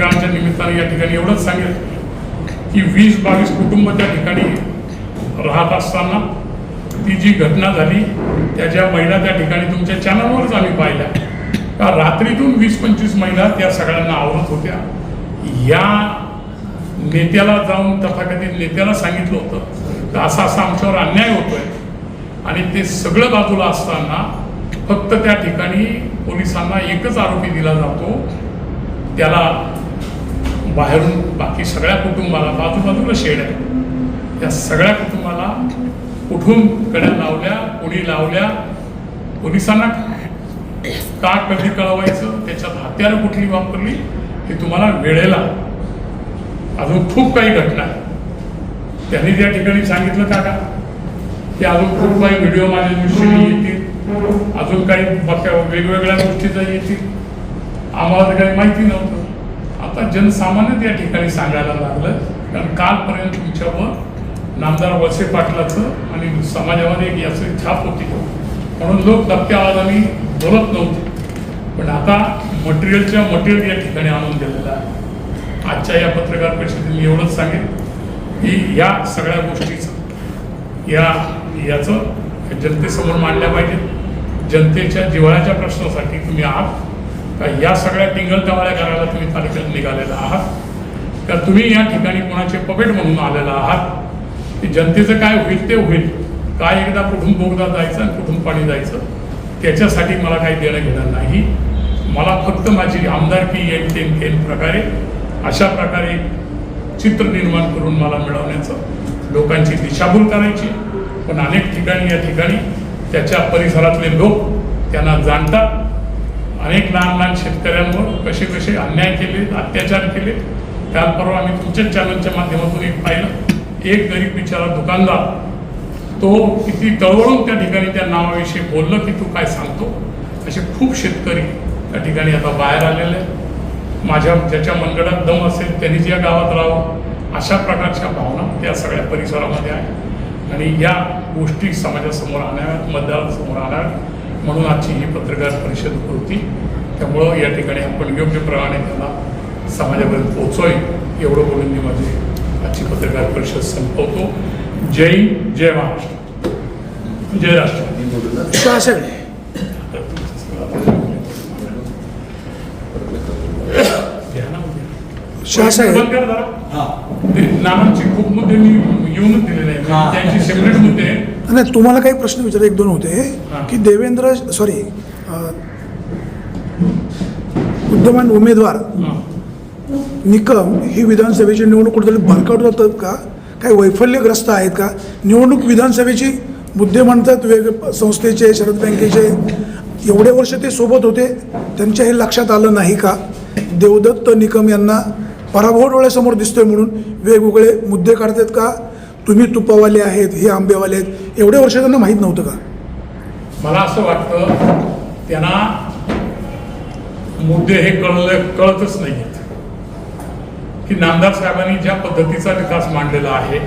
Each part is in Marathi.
पत्रकारांच्या निमित्ताने या ठिकाणी एवढंच सांगेल की वीस बावीस कुटुंब त्या ठिकाणी राहत असताना ती जी घटना झाली त्याच्या महिला त्या ठिकाणी तुमच्या चॅनलवरच आम्ही पाहिल्या. का रात्रीतून वीस पंचवीस महिला त्या सगळ्यांना आवरत होत्या. या नेत्याला जाऊन तथाकथित नेत्याला सांगितलं होतं तर असा असा आमच्यावर अन्याय होतोय. आणि ते सगळं बाजूला असताना फक्त त्या ठिकाणी पोलिसांना एकच आरोपी दिला जातो. त्याला बाहेरून बाकी सगळ्या कुटुंबाला बाजूबाजूला शेड आहे या सगळ्या कुटुंबाला कुठून कड्या लावल्या कोणी लावल्या पोलिसांना का कधी कळवायचं त्याच्यात हत्यारं कुठली वापरली हे तुम्हाला वेळेला. अजून खूप काही घटना आहे. त्यांनी त्या ठिकाणी सांगितलं का का की अजून खूप काही व्हिडिओ माझ्या दृष्टीने येतील. अजून काही बक्या वेगवेगळ्या गोष्टीचा येतील. आम्हाला तर काही माहिती नव्हतं. आता जनसामान्य या ठिकाणी सांगायला लागलं कारण कालपर्यंत तुमच्यावर नामदार वळसे पाटलाचं आणि समाजामध्ये एक याचं छाप होती. म्हणून लोक दबक्या आवाजाने बोलत नव्हते. पण आता मटेरियलच्या मटेरियल या ठिकाणी आणून दिलेलं आहे. आजच्या या पत्रकार परिषदेत मी एवढंच सांगेन की या सगळ्या गोष्टीचं या याचं जनतेसमोर मांडल्या पाहिजेत. जनतेच्या जिव्हाळ्याच्या प्रश्नासाठी तुम्ही आहात. का या सगळ्या टिंगलतवाळ्या करायला तुम्ही तालुक्यात निघालेला आहात? का तुम्ही या ठिकाणी कोणाचे पपेट म्हणून आलेला आहात? की जनतेचं काय होईल ते होईल. काय एकदा कुठून बोगदा जायचं आणि कुठून पाणी जायचं त्याच्यासाठी मला काही देणं घेणं नाही. मला फक्त माझी आमदारकी येईल तेन तेन प्रकारे अशा प्रकारे चित्र निर्माण करून मला मिळवण्याचं लोकांची दिशाभूल करायची. पण अनेक ठिकाणी या ठिकाणी त्याच्या परिसरातले लोक त्यांना जाणतात. अनेक लहान लहान शेतकऱ्यांवर कसे कसे अन्याय केले अत्याचार केले काल परवा आम्ही तुमच्याच चॅनलच्या माध्यमातून एक पाहिलं. एक गरीब बिचारा दुकानदार तो किती तळवळून त्या ठिकाणी त्या नावाविषयी बोललं की तू काय सांगतो? असे खूप शेतकरी त्या ठिकाणी आता बाहेर आलेले आहेत. माझ्या ज्याच्या मनगडात दम असेल त्यांनी ज्या गावात राहावं अशा प्रकारच्या भावना त्या सगळ्या परिसरामध्ये आहेत. आणि या गोष्टी समाजासमोर आणाव्यात मतदारांसमोर आणाव्यात. म्हणून आजची ही पत्रकार परिषद होती. त्यामुळं या ठिकाणी आपण योग्य प्रमाणे त्याला समाजापर्यंत पोहोचोय एवढं बोलून मी माझी आजची पत्रकार परिषद संपवतो. जय हिंद, जय महाराष्ट्र. जय राष्ट्र शासन नानांचे खूप मुद्दे मी दिलेले आहेत. त्यांची सेपरेट मुद्दे आहेत नाही तुम्हाला काही प्रश्न विचार एक दोन होते. की देवेंद्र सॉरी विद्यमान उमेदवार. निकम ही विधानसभेची निवडणूक कुठेतरी भरकट होतात का? काही वैफल्यग्रस्त आहेत का? निवडणूक विधानसभेची मुद्दे म्हणतात वेग संस्थेचे शरद बँकेचे. एवढे वर्ष ते सोबत होते त्यांच्या हे लक्षात आलं नाही का? देवदत्त निकम यांना पराभव डोळ्यासमोर दिसतोय म्हणून वेगवेगळे मुद्दे काढतात का? तुम्ही तुपावाले आहेत हे आंबेवाले आहेत एवढे वर्ष त्यांना माहीत नव्हतं का? मला असं वाटतं त्यांना मुद्दे हे कळलं कळतच नाही आहेत की नामदार साहेबांनी ज्या पद्धतीचा विकास मांडलेला आहे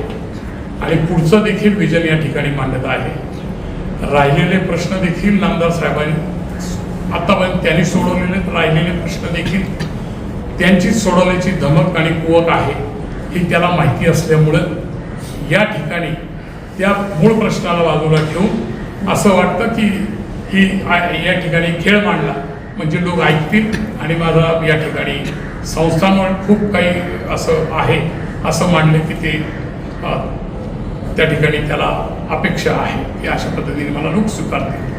आणि पुढचं देखील विजन या ठिकाणी मांडत आहे राहिलेले प्रश्न देखील नामदार साहेबांनी आतापर्यंत त्यांनी सोडवलेले राहिलेले प्रश्न देखील त्यांचीच सोडवण्याची धमक आणि कुवक आहे ही त्याला माहिती असल्यामुळं या ठिकाणी त्या मूळ प्रश्नाला बाजूला ठेवून असं वाटतं की ही या ठिकाणी खेळ मांडला. म्हणजे लोक ऐकतील आणि माझा या ठिकाणी संस्थांवर खूप काही असं आहे असं मांडलं की ते त्या ठिकाणी त्याला अपेक्षा आहे. की अशा पद्धतीने मला लोक स्वीकारतील.